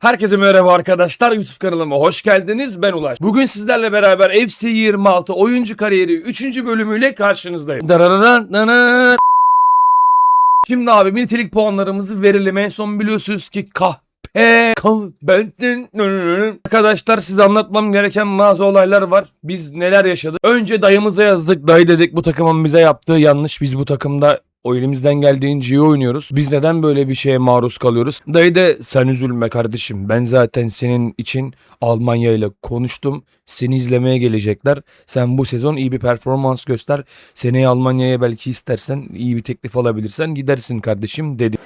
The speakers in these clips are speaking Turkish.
Herkese merhaba arkadaşlar YouTube kanalıma hoş geldiniz ben Ulaş. Bugün sizlerle beraber FC 26 oyuncu kariyeri 3. bölümüyle karşınızdayım. Şimdi abi nitelik puanlarımızı verelim. En son biliyorsunuz ki kahpetin Arkadaşlar size anlatmam gereken bazı olaylar var. Biz neler yaşadık? Önce dayımıza yazdık. Dayı dedik bu takımın bize yaptığı yanlış. Biz bu takımda o elimizden geldiğince iyi oynuyoruz. Biz neden böyle bir şeye maruz kalıyoruz? Dayı da sen üzülme kardeşim. Ben zaten senin için Almanya ile konuştum. Seni izlemeye gelecekler. Sen bu sezon iyi bir performans göster. Seneye Almanya'ya belki istersen iyi bir teklif alabilirsen gidersin kardeşim dedi.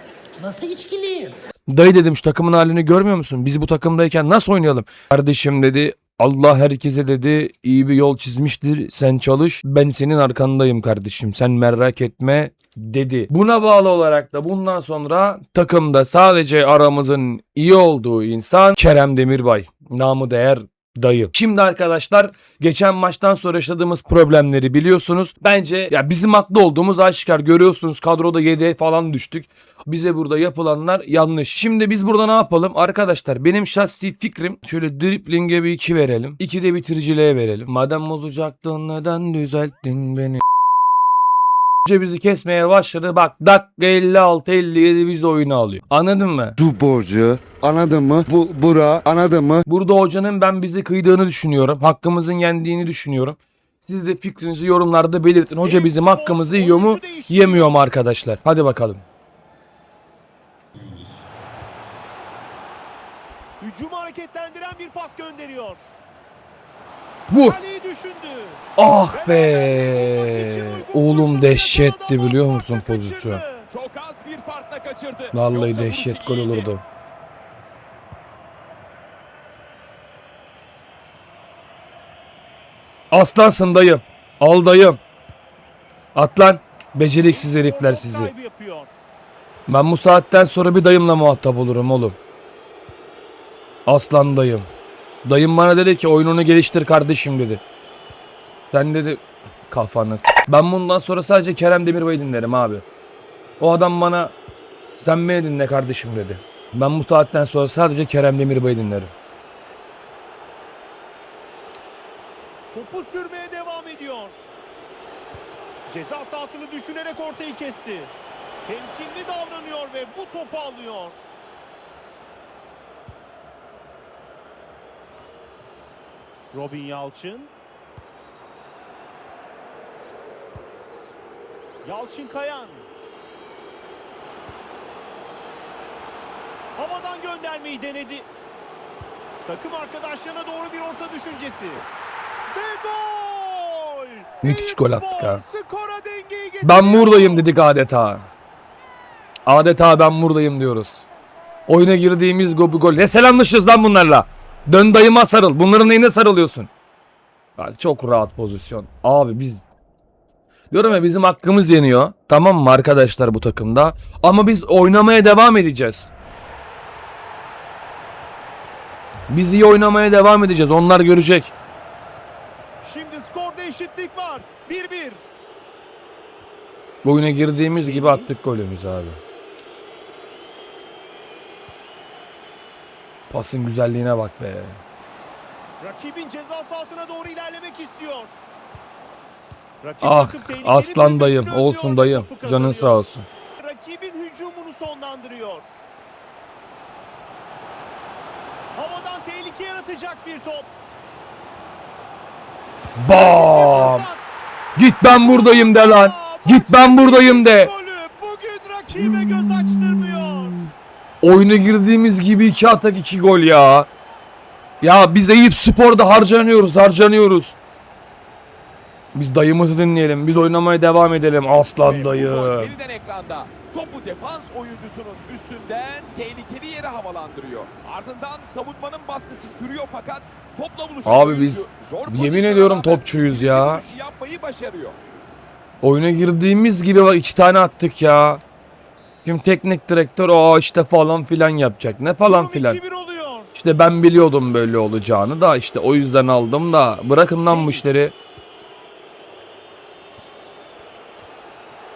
Nasıl içkiliyim? Dayı dedim şu takımın halini görmüyor musun? Biz bu takımdayken nasıl oynayalım? Kardeşim dedi Allah herkese dedi iyi bir yol çizmiştir. Sen çalış. Ben senin arkandayım kardeşim. Sen merak etme dedi. Buna bağlı olarak da bundan sonra takımda sadece aramızın iyi olduğu insan Kerem Demirbay. Namı değer dayı. Şimdi arkadaşlar geçen maçtan sonra yaşadığımız problemleri biliyorsunuz. Bence ya bizim haklı olduğumuz aşikar. Görüyorsunuz kadroda 7'ye falan düştük. Bize burada yapılanlar yanlış. Şimdi biz burada ne yapalım? Arkadaşlar benim şahsi fikrim şöyle driplinge bir 2 verelim. 2 de bitiriciliğe verelim. Madem bozacaktın neden düzelttin beni? Önce bizi kesmeye başladı. Bak dakika 56-57 biz oyunu alıyor. Anladın mı? Su borcu anladın mı? Bu bura anladın mı? Burada hocanın ben bizi kıydığını düşünüyorum. Hakkımızın yendiğini düşünüyorum. Siz de fikrinizi yorumlarda belirtin. Hoca bizim hakkımızı yiyor mu, yemiyor mu arkadaşlar? Hadi bakalım. Hücumu hareketlendiren bir pas gönderiyor. Vur. Ah be. Oğlum dehşetti biliyor musun pozisyon? Çok az bir farkla kaçırdı. Vallahi dehşet gol olurdu. Aslansın dayım. Al dayım. Atlan. Beceriksiz herifler sizi. Ben bu saatten sonra bir dayımla muhatap olurum oğlum. Aslan dayım. Dayım bana dedi ki oyununu geliştir kardeşim dedi. Sen dedi kafanı. Ben bundan sonra sadece Kerem Demirbay'ı dinlerim abi. O adam bana sen beni dinle kardeşim dedi. Ben bu saatten sonra sadece Kerem Demirbay'ı dinlerim. Topu sürmeye devam ediyor. Ceza sahasını düşünerek ortayı kesti. Temkinli davranıyor ve bu topu alıyor. Robin Yalçın. Yalçın Kayan. Havadan göndermeyi denedi. Takım arkadaşlarına doğru bir orta düşüncesi. Ve gol! Müthiş gol attık ha. Ben buradayım dedik adeta. Adeta ben buradayım diyoruz. Oyuna girdiğimiz gol gol. Ne selamlaşıyoruz lan bunlarla? Dön dayıma sarıl. Bunların neyine sarılıyorsun? Bak çok rahat pozisyon. Abi biz diyorum ya bizim hakkımız yeniyor. Tamam mı arkadaşlar bu takımda? Ama biz oynamaya devam edeceğiz. Biz iyi oynamaya devam edeceğiz. Onlar görecek. Şimdi skorda eşitlik var. 1-1. Oyuna girdiğimiz gibi attık golümüzü abi. Pasın güzelliğine bak be. Rakibin ceza sahasına doğru ilerlemek istiyor. Rakip Ah takım tehlikeli aslan dayım, olsun dayım. Canın sağ olsun. Rakibin hücumunu sonlandırıyor. Havadan tehlike yaratacak bir top. Bam! Git ben buradayım de lan. Git ben buradayım de. Bugün rakibe göz açtırmıyor. Oyuna girdiğimiz gibi iki atak iki gol ya. Ya biz Eyüp Spor'da harcanıyoruz harcanıyoruz. Biz dayımızı dinleyelim. Biz oynamaya devam edelim. Aslan dayı. Yeniden ekranda. Topu defans oyuncusunun üstünden tehlikeli yere havalandırıyor. Ardından savunmanın baskısı sürüyor fakat topla buluşan Abi biz yemin ediyorum topçuyuz ya. yapmayı başarıyor. Oyuna girdiğimiz gibi bak iki tane attık ya. Şimdi teknik direktör o işte falan filan yapacak. Ne falan filan. 2-1 oluyor. İşte ben biliyordum böyle olacağını da işte o yüzden aldım da bırakın lan bu işleri.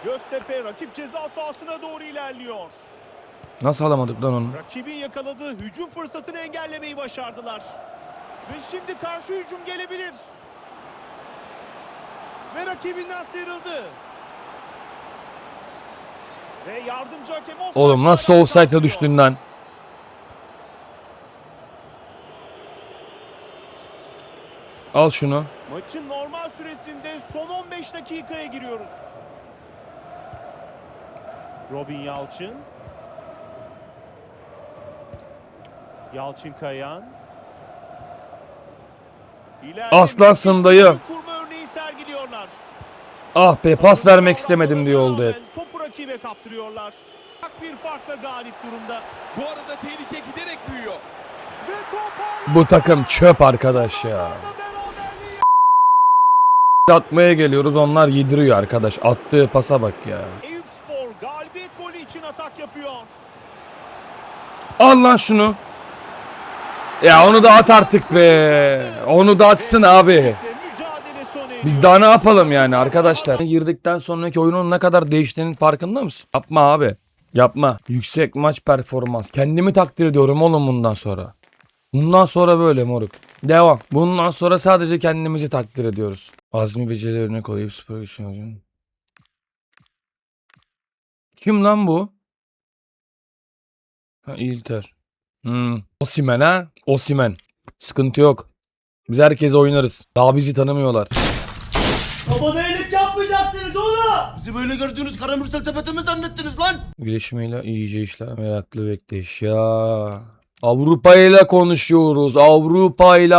Göztepe rakip ceza sahasına doğru ilerliyor. Nasıl alamadık lan onu? Rakibin yakaladığı hücum fırsatını engellemeyi başardılar. Ve şimdi karşı hücum gelebilir. Ve rakibinden sıyrıldı. Ve yardımcı hakem offside Oğlum nasıl offside'a düştün lan? Al şunu. Maçın normal süresinde son 15 dakikaya giriyoruz. Robin Yalçın. Yalçın Kayan. İleride Aslansın dayı. Ah be pas vermek istemedim diye oldu hep. Rakibe kaptırıyorlar. Bir farkla galip durumda. Bu arada tehlike giderek büyüyor. Bu takım çöp arkadaş ya. Atmaya geliyoruz onlar yediriyor arkadaş. Attığı pasa bak ya. Eyüp Spor galibiyet golü için atak yapıyor. Al lan şunu. Ya onu da at artık be. Onu da atsın abi. Biz daha ne yapalım yani arkadaşlar? Girdikten sonraki oyunun ne kadar değiştiğinin farkında mısın? Yapma abi. Yapma. Yüksek maç performans. Kendimi takdir ediyorum oğlum bundan sonra. Bundan sonra böyle moruk. Devam. Bundan sonra sadece kendimizi takdir ediyoruz. Azmi beceri örnek olayım spor güçlü Kim lan bu? Ha İlter. Hmm. Osimen ha? Osimen. Sıkıntı yok. Biz herkes oynarız. Daha bizi tanımıyorlar. Babana iyilik yapmayacaksınız oğlum. Bizi böyle gördüğünüz karamürsel tepete mi zannettiniz lan? Birleşmeyle iyice işler meraklı bekleyiş ya. Avrupa ile konuşuyoruz. Avrupa ile.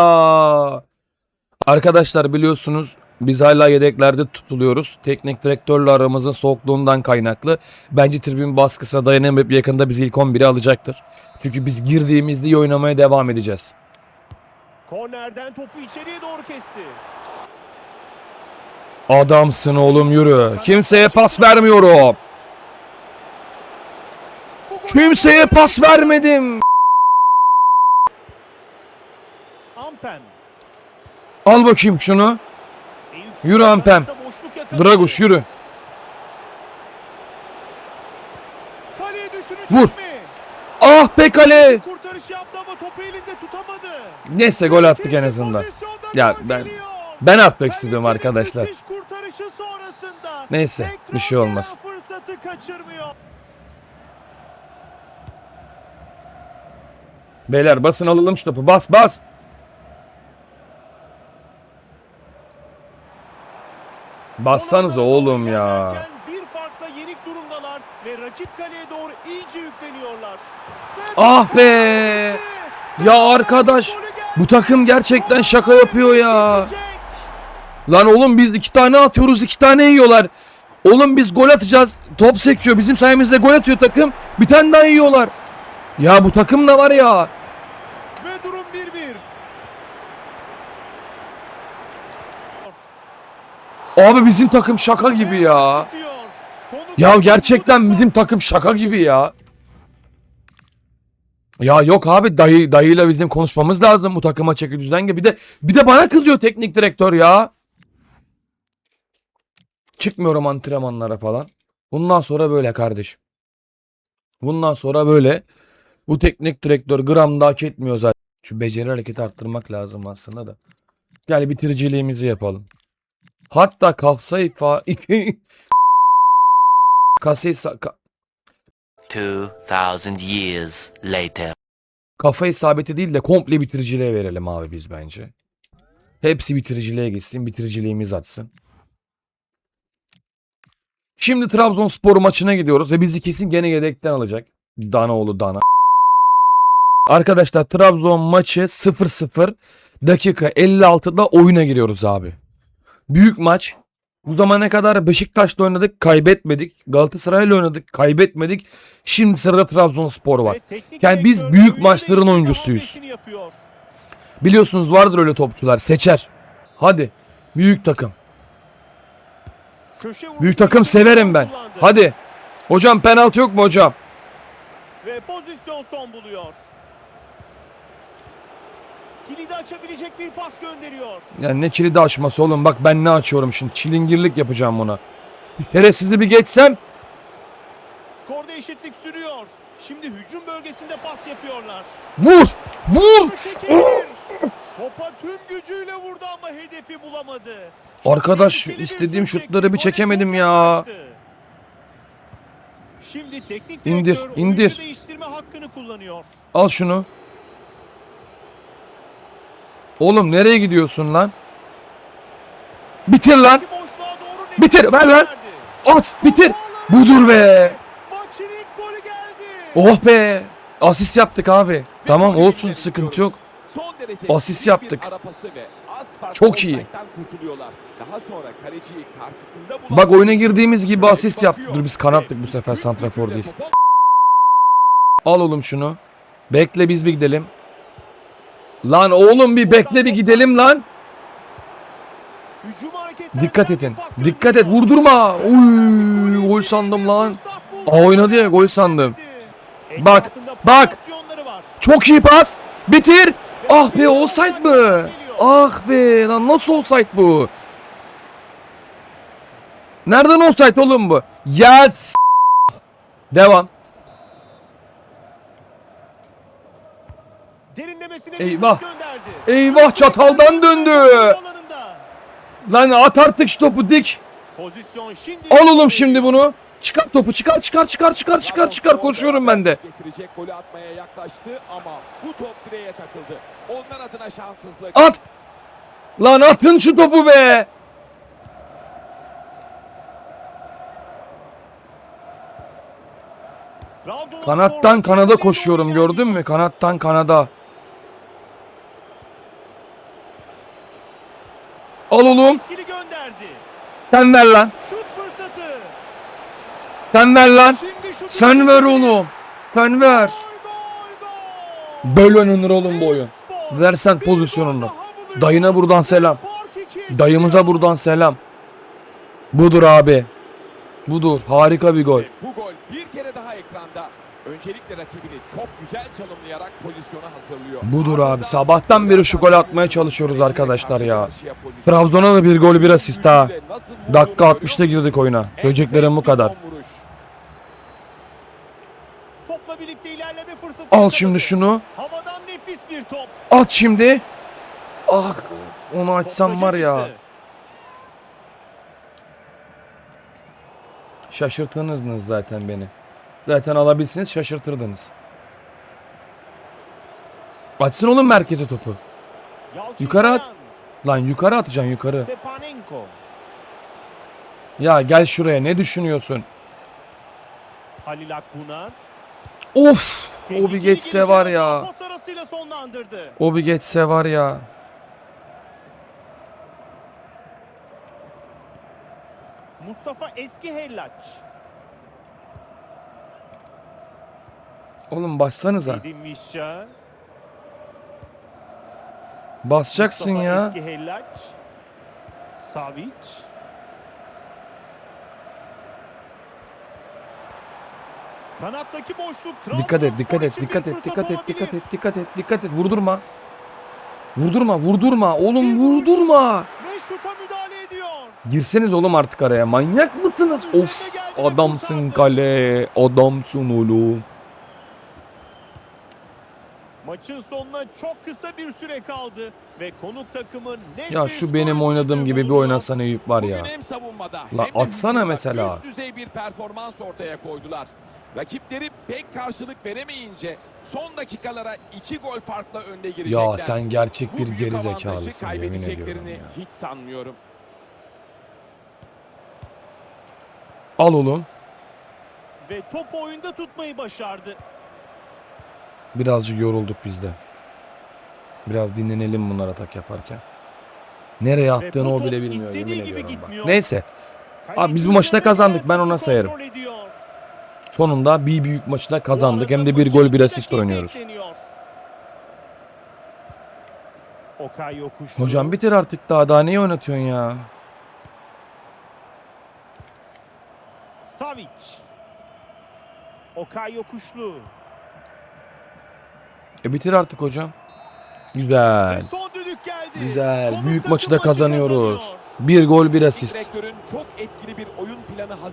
Arkadaşlar biliyorsunuz biz hala yedeklerde tutuluyoruz. Teknik direktörle aramızın soğukluğundan kaynaklı. Bence tribün baskısına dayanamayıp yakında biz ilk 11'i alacaktır. Çünkü biz girdiğimizde iyi oynamaya devam edeceğiz. Kornerden topu içeriye doğru kesti. Adamsın oğlum yürü. Kimseye pas vermiyorum. Kimseye pas vermedim. Ampen. Al bakayım şunu. Yürü yakaladı. Draguş yürü. Vur. Ah be kale. Kurtarış yaptı ama topu elinde tutamadı. Neyse gol attık en azından. Ya ben-. Ben atmak istedim arkadaşlar. Neyse bir şey olmaz. Beyler basın alalım şu topu. Bas bas. Bassanız oğlum ya. Bir farkla yenik durumdalar ve rakip kaleye doğru iyice yükleniyorlar. Ah be. Ya arkadaş bu takım gerçekten şaka yapıyor ya. Lan oğlum biz iki tane atıyoruz iki tane yiyorlar. Oğlum biz gol atacağız. Top sekiyor. Bizim sayemizde gol atıyor takım. Bir tane daha yiyorlar. Ya bu takım da var ya. Ve durum 1-1. Abi bizim takım şaka gibi ya. Ya gerçekten bizim takım şaka gibi ya. Ya yok abi dayı dayıyla bizim konuşmamız lazım bu takıma çeki düzen gibi. Bir de bir de bana kızıyor teknik direktör ya. Çıkmıyorum antrenmanlara falan. Bundan sonra böyle kardeşim. Bundan sonra böyle. Bu teknik direktör gram da hak etmiyor zaten. Şu beceri hareketi arttırmak lazım aslında da. Gel bitiriciliğimizi yapalım. Hatta kafsayı fa... Kasayı sa- ka- 2000 years later. kafa isabeti değil de komple bitiriciliğe verelim abi biz bence. Hepsi bitiriciliğe gitsin, bitiriciliğimiz atsın. Şimdi Trabzonspor maçına gidiyoruz ve bizi kesin gene yedekten alacak. Danaoğlu Dana. Arkadaşlar Trabzon maçı 0-0 dakika 56'da oyuna giriyoruz abi. Büyük maç. Bu zamana kadar Beşiktaş'la oynadık, kaybetmedik. Galatasaray'la oynadık, kaybetmedik. Şimdi sırada Trabzonspor var. Yani biz büyük maçların oyuncusuyuz. Biliyorsunuz vardır öyle topçular. Seçer. Hadi. Büyük takım. Büyük takım severim ben. Hadi. Hocam penaltı yok mu hocam? Ve pozisyon son buluyor. Kilidi açabilecek bir pas gönderiyor. Yani ne kilidi açması oğlum. Bak ben ne açıyorum şimdi. Çilingirlik yapacağım buna. Bir Şerefsizi bir geçsem. Skorda eşitlik sürüyor. Şimdi hücum bölgesinde pas yapıyorlar. Vur! Vur! Topa tüm gücüyle vurdu ama hedefi bulamadı. Arkadaş istediğim şut şutları bir çekemedim ya. Şimdi teknik İndir, indir. değiştirme hakkını kullanıyor. Al şunu. Oğlum nereye gidiyorsun lan? Bitir lan. Bitir, ver verdi. At bitir. Budur be. Maçın ilk golü geldi. Oh be. Asist yaptık abi. Tamam olsun sıkıntı yok. Asist yaptık. Çok iyi. Bak oyuna girdiğimiz gibi asist yaptık. Dur biz kanattık bu sefer santrafor değil. Al oğlum şunu. Bekle biz bir gidelim. Lan oğlum bir bekle bir gidelim lan. Dikkat edin. Dikkat et vurdurma. Uy gol sandım lan. Aa, oynadı ya, gol sandım. Bak, bak. Çok iyi pas. Bitir. Ah be offside mı? Ah be lan nasıl offside bu? Nereden offside oğlum bu? Ya s- Devam. Derinlemesine Eyvah. Eyvah çataldan döndü. Lan at artık şu topu dik. Al oğlum şimdi bunu. Çıkar topu çıkar çıkar çıkar çıkar çıkar çıkar koşuyorum ben de. Getirecek golü atmaya yaklaştı ama bu top direğe takıldı. Onlar adına şanssızlık. At. Lan atın şu topu be. Kanattan kanada koşuyorum gördün mü? Kanattan kanada. Al oğlum. Sen ver lan. Şut. Sen ver lan. Sen ver oğlum. Sen ver. Gol, gol, gol. Böyle oynanır oğlum bu oyun. Versen pozisyonunu. gol. Dayına buradan selam. Dayımıza buradan selam. Budur abi. Budur. Harika bir gol. Bu gol bir kere daha ekranda. Öncelikle rakibini çok güzel çalımlayarak pozisyona hazırlıyor. Budur abi. Sabahtan beri şu golü atmaya çalışıyoruz arkadaşlar ya. Trabzon'a da bir gol bir asist ha. Dakika görüyor 60'ta musun? girdik oyuna. Söyleyeceklerim bu kadar. Al şimdi şunu. Havadan nefis bir top. At şimdi. Ah onu açsam var ya. Şaşırttınız zaten beni. Zaten alabilsiniz şaşırtırdınız. Açsın oğlum merkeze topu. Yukarı at. Lan yukarı atacaksın yukarı. Ya gel şuraya ne düşünüyorsun? Halil Akbunar. Of o bir geçse var ya. O bir geçse var ya. Mustafa Eski Hellaç. Oğlum bassanıza. Basacaksın Mustafa ya. Eski Hellaç. Savic. Kanattaki boşluk. Dikkat et, dikkat et, dikkat et, dikkat et, dikkat et, dikkat et, dikkat et. Vurdurma. Vurdurma, vurdurma. Oğlum vurdurma. Ve şuta müdahale ediyor. Girseniz oğlum artık araya. Manyak mısınız? Of adamsın kale. Adamsın oğlum. Maçın sonuna çok kısa bir süre kaldı ve konuk takımın net Ya şu benim oynadığım gibi bir oynasan Eyüp var ya. Hem savunmada La atsana mesela. Üst düzey bir performans ortaya koydular. Rakipleri pek karşılık veremeyince son dakikalara iki gol farkla önde girecekler. Ya sen gerçek Bu bir geri zekalısın yemin ediyorum ya. hiç sanmıyorum. Al oğlum. Ve topu oyunda tutmayı başardı. Birazcık yorulduk biz de. Biraz dinlenelim bunlar atak yaparken. Nereye attığını o top bile bilmiyor yemin ediyorum bak. Neyse. Abi biz bu Kaleci maçı da üzerinde kazandık. Ben ona sayarım. Sonunda bir büyük maçı da kazandık. Hem de bir gol bir asist oynuyoruz. Hocam bitir artık daha. Daha neyi oynatıyorsun ya? Savic. Okay Yokuşlu. E bitir artık hocam. Güzel. Ve son düdük geldi. Güzel. Büyük maçı da kazanıyoruz. kazanıyor. Bir gol bir asist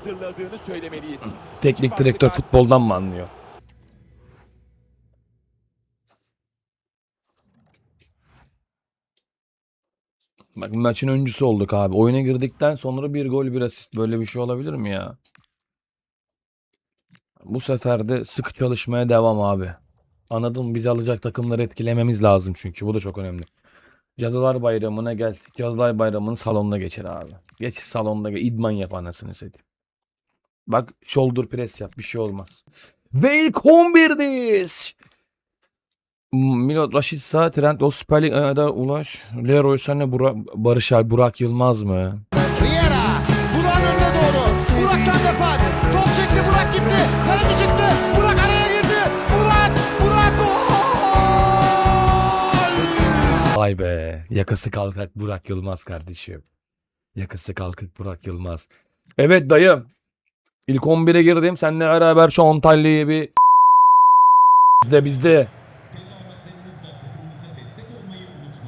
hazırladığını söylemeliyiz. Teknik direktör futboldan mı anlıyor? Bak maçın öncüsü olduk abi. Oyuna girdikten sonra bir gol bir asist böyle bir şey olabilir mi ya? Bu sefer de sıkı çalışmaya devam abi. Anladım bizi alacak takımları etkilememiz lazım çünkü bu da çok önemli. Cadılar Bayramı'na gel. Cadılar Bayramı'nın salonuna geçer abi. Geç salonda idman yap anasını satayım. Bak shoulder press yap. Bir şey olmaz. Ve ilk 11'deyiz. Milot Raşitsa, Trent o Süper Lig Eder Ulaş, Leroy Sané, Burak, Barış Alper, Burak Yılmaz mı? Riera. Burak'ın önüne doğru. Burak'tan defan. Top çekti Burak gitti. Kaleci çıktı. Burak araya girdi. Burak. Burak gol. Vay be. Yakası kalkak Burak Yılmaz kardeşim. Yakası kalkak Burak Yılmaz. Evet dayım. İlk 11'e girdim. Seninle beraber şu Antalya'yı bir bizde bizde.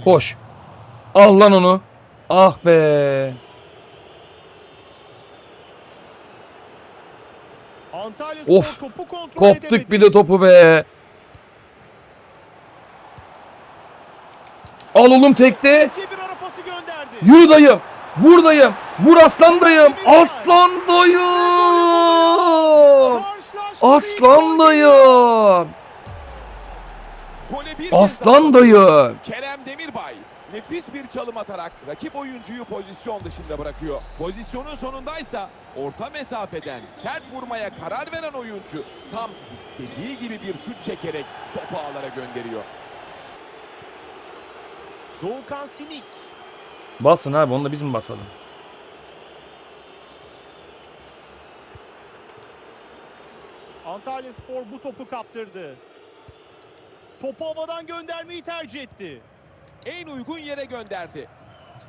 Koş. Al lan onu. Ah be. Antalya Of, Koptuk bir de topu be. Al oğlum tekte. Yürü dayım. Vur dayım. Vur aslan dayım. Aslan dayım. Aslan dayım. Aslan dayım. Kerem Demirbay nefis bir çalım atarak rakip oyuncuyu pozisyon dışında bırakıyor. Pozisyonun sonundaysa orta mesafeden sert vurmaya karar veren oyuncu tam istediği gibi bir şut çekerek topu ağlara gönderiyor. Doğukan Sinik. Basın abi onu da biz mi basalım? Antalya Spor bu topu kaptırdı. Topu havadan göndermeyi tercih etti. En uygun yere gönderdi.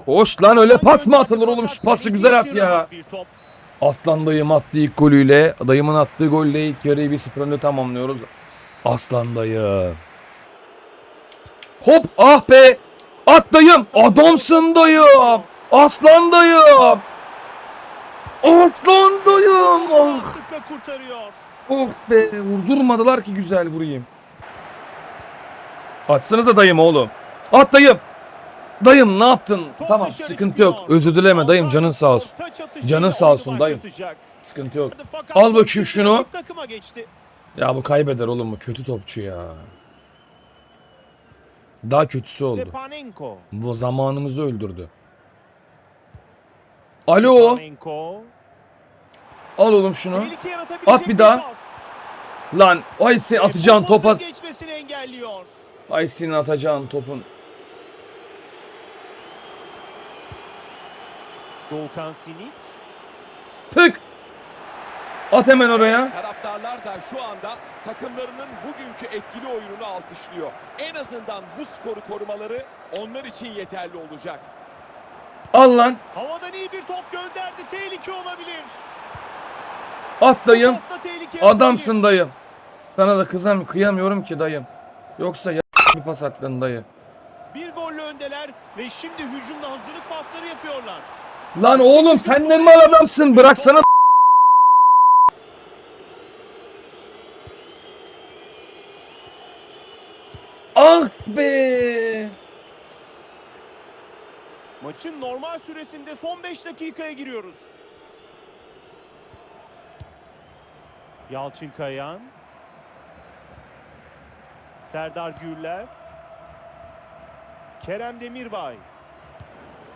Koş lan öyle pas mı atılır oğlum şu pası güzel at ya. Aslan dayım attı ilk golüyle. Dayımın attığı golle ilk yarıyı bir 0 önde tamamlıyoruz. Aslan dayım. Hop ah be. At dayım. Adamsın dayım. Aslan dayım. Aslan dayım. Ah. Kurtarıyor. Of be vurdurmadılar ki güzel vurayım. Atsanız da dayım oğlum. At dayım. Dayım ne yaptın? Top tamam sıkıntı yok. Özür dileme dayım canın sağ olsun. Canın sağ olsun dayım. Sıkıntı yok. Al bakayım şunu. Ya bu kaybeder oğlum bu kötü topçu ya. Daha kötüsü oldu. Bu zamanımızı öldürdü. Alo. Al oğlum şunu. At bir daha. Lan ay sen atacağın topa. Ay senin atacağın topun. Doğukan Sinik. Tık. At hemen oraya. Taraftarlar da şu anda takımlarının bugünkü etkili oyununu alkışlıyor. En azından bu skoru korumaları onlar için yeterli olacak. Al lan. Havadan iyi bir top gönderdi. Tehlike olabilir. At dayım. Adamsın dayım. Sana da kızam kıyamıyorum ki dayım. Yoksa ya bir pas attın dayı. Bir golle öndeler ve şimdi hücumda hazırlık pasları yapıyorlar. Lan oğlum sen ne mal adamsın bıraksana. Ah be. Maçın normal süresinde son 5 dakikaya giriyoruz. Yalçın Kayan. Serdar Gürler. Kerem Demirbay.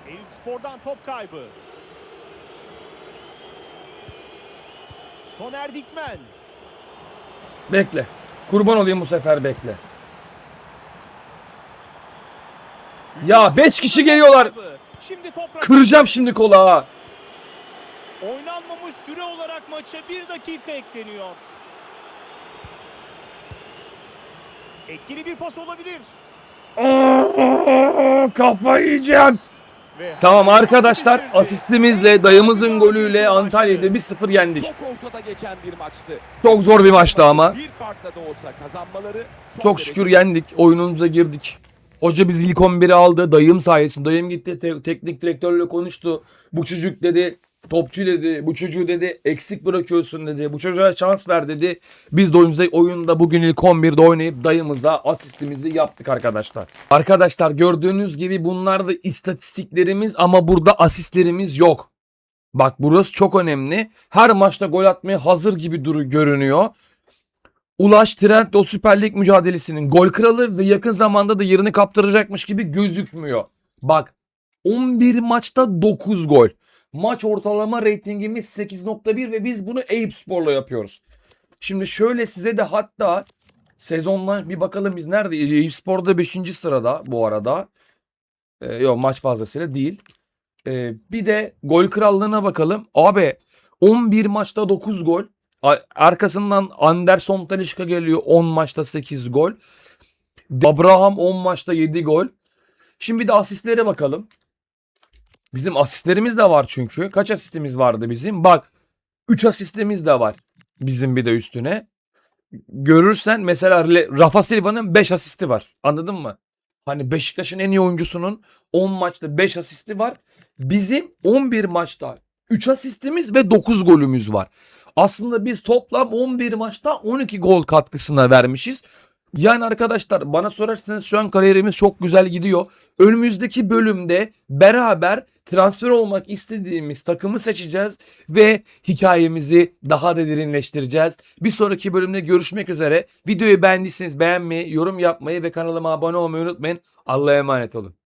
Eyüp Spor'dan top kaybı. Soner Dikmen. Bekle. Kurban olayım bu sefer bekle. Ya 5 kişi geliyorlar. Şimdi Kıracağım şimdi kola ha. Oynanmamış süre olarak maça bir dakika ekleniyor. Etkili bir pas olabilir. Aa, Kafayı yiyeceğim. Ve Tamam arkadaşlar asistimizle dayımızın golüyle Antalya'da 1-0 yendik. Çok ortada geçen bir maçtı. Çok zor bir maçtı ama. Bir farkla da olsa kazanmaları son Çok derece şükür yendik. Oyunumuza girdik. Hoca bizi ilk 11'e aldı. Dayım sayesinde. Dayım gitti te- teknik direktörle konuştu. Bu çocuk dedi topçu dedi. Bu çocuğu dedi eksik bırakıyorsun dedi. Bu çocuğa şans ver dedi. Biz de oyunda bugün ilk 11'de oynayıp dayımıza asistimizi yaptık arkadaşlar. Arkadaşlar gördüğünüz gibi bunlar da istatistiklerimiz ama burada asistlerimiz yok. Bak burası çok önemli. Her maçta gol atmaya hazır gibi duru görünüyor. Ulaş Trent o Süper Lig mücadelesinin gol kralı ve yakın zamanda da yerini kaptıracakmış gibi gözükmüyor. Bak 11 maçta 9 gol. Maç ortalama reytingimiz 8.1 ve biz bunu Eyüp Spor'la yapıyoruz. Şimdi şöyle size de hatta sezondan bir bakalım biz neredeyiz? Eyüp Spor'da 5. sırada bu arada. Ee, yok maç fazlasıyla değil. Ee, bir de gol krallığına bakalım. Abi 11 maçta 9 gol. Arkasından Anderson Talişka geliyor 10 maçta 8 gol. Abraham 10 maçta 7 gol. Şimdi bir de asistlere bakalım. Bizim asistlerimiz de var çünkü. Kaç asistimiz vardı bizim? Bak 3 asistimiz de var. Bizim bir de üstüne. Görürsen mesela Rafa Silva'nın 5 asisti var. Anladın mı? Hani Beşiktaş'ın en iyi oyuncusunun 10 maçta 5 asisti var. Bizim 11 maçta 3 asistimiz ve 9 golümüz var. Aslında biz toplam 11 maçta 12 gol katkısına vermişiz. Yani arkadaşlar bana sorarsanız şu an kariyerimiz çok güzel gidiyor. Önümüzdeki bölümde beraber transfer olmak istediğimiz takımı seçeceğiz ve hikayemizi daha da derinleştireceğiz. Bir sonraki bölümde görüşmek üzere. Videoyu beğendiyseniz beğenmeyi, yorum yapmayı ve kanalıma abone olmayı unutmayın. Allah'a emanet olun.